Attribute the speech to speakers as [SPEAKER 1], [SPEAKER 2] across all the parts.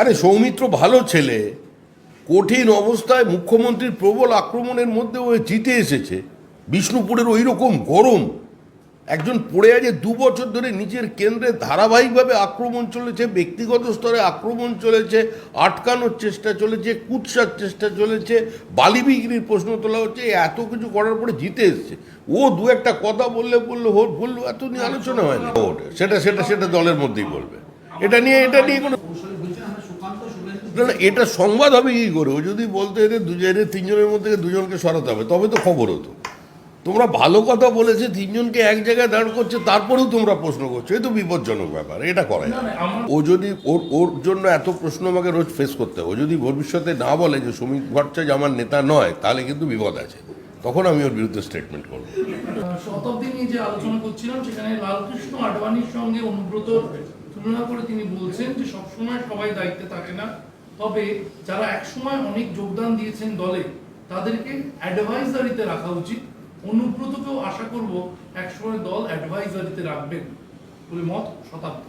[SPEAKER 1] আরে সৌমিত্র ভালো ছেলে। কঠিন অবস্থায় মুখ্যমন্ত্রীর প্রবল আক্রমণের মধ্যে ও জিতে এসেছে। বিষ্ণুপুরের ওই রকম গরম। একজন পড়ে আছে দু বছর ধরে নিজের কেন্দ্রে ধারাবাহিকভাবে আক্রমণ চলেছে, ব্যক্তিগত স্তরে আক্রমণ চলেছে, আটকানোর চেষ্টা চলেছে, কুৎসার চেষ্টা চলেছে বালি বিক্রির প্রশ্ন তোলা হচ্ছে এত কিছু করার পরে জিতে এসছে। ও দু একটা কথা বললে বলল হোট বলল, এত নিয়ে আলোচনা হয় না। ভোট সেটা সেটা সেটা দলের মধ্যেই বলবে। এটা নিয়ে এটা নিয়ে কোনো না না এটা সংবাদ হবে কি করে? ও যদি বলতো এদের দুজনের তিনজনের মধ্যে দুজনকে সরাতে হবে তবে তো খবর হতো। তোমরা ভালো কথা বলেছে তিনজনকে এক জায়গায় দাঁড় করছে তারপরেও তোমরা প্রশ্ন করছ। এ তো বিপজ্জনক ব্যাপার এটা করা যায়। ও যদি ওর ওর জন্য এত প্রশ্ন আমাকে রোজ ফেস করতে হবে ও যদি ভবিষ্যতে না বলে যে সুমিত ভট্টাচার্য আমার নেতা নয় তাহলে কিন্তু বিপদ আছে। তখন আমি ওর বিরুদ্ধে স্টেটমেন্ট করব।
[SPEAKER 2] শতাব্দী নিয়ে যে আলোচনা করছিলাম সেখানে লালকৃষ্ণ আডবাণীর সঙ্গে অনুব্রত তুলনা করে তিনি বলছেন যে সবসময় সবাই দায়িত্বে থাকে না। তবে যারা একসময় অনেক যোগদান দিয়েছেন দলে, তাদেরকে অ্যাডভাইজারিতে রাখা উচিত। অনুব্রতকেও আশা করব একসময় দল অ্যাডভাইজারিতে রাখবেন বলে মত শতাব্দী।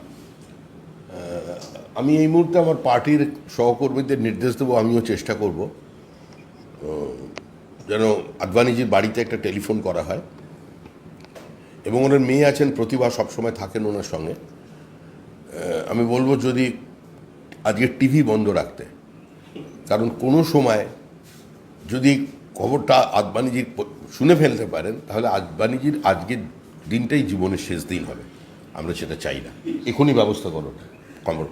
[SPEAKER 1] আমি এই মুহূর্তে আমার পার্টির সহকর্মীদের নির্দেশ দেবো, আমিও চেষ্টা করব। যেন আদবানিজির বাড়িতে একটা টেলিফোন করা হয়। এবং ওনার মেয়ে আছেন, প্রতিভা সবসময় থাকেন ওনার সঙ্গে। আমি বলব যদি আজকে টিভি বন্ধ রাখতে। কারণ কোনো সময় যদি খবরটা আদবানিজির শুনে ফেলতে পারেন, তাহলে আদবানিজির আজকের দিনটাই জীবনের শেষ দিন হবে। আমরা সেটা চাই না। এখনই ব্যবস্থা করো কমর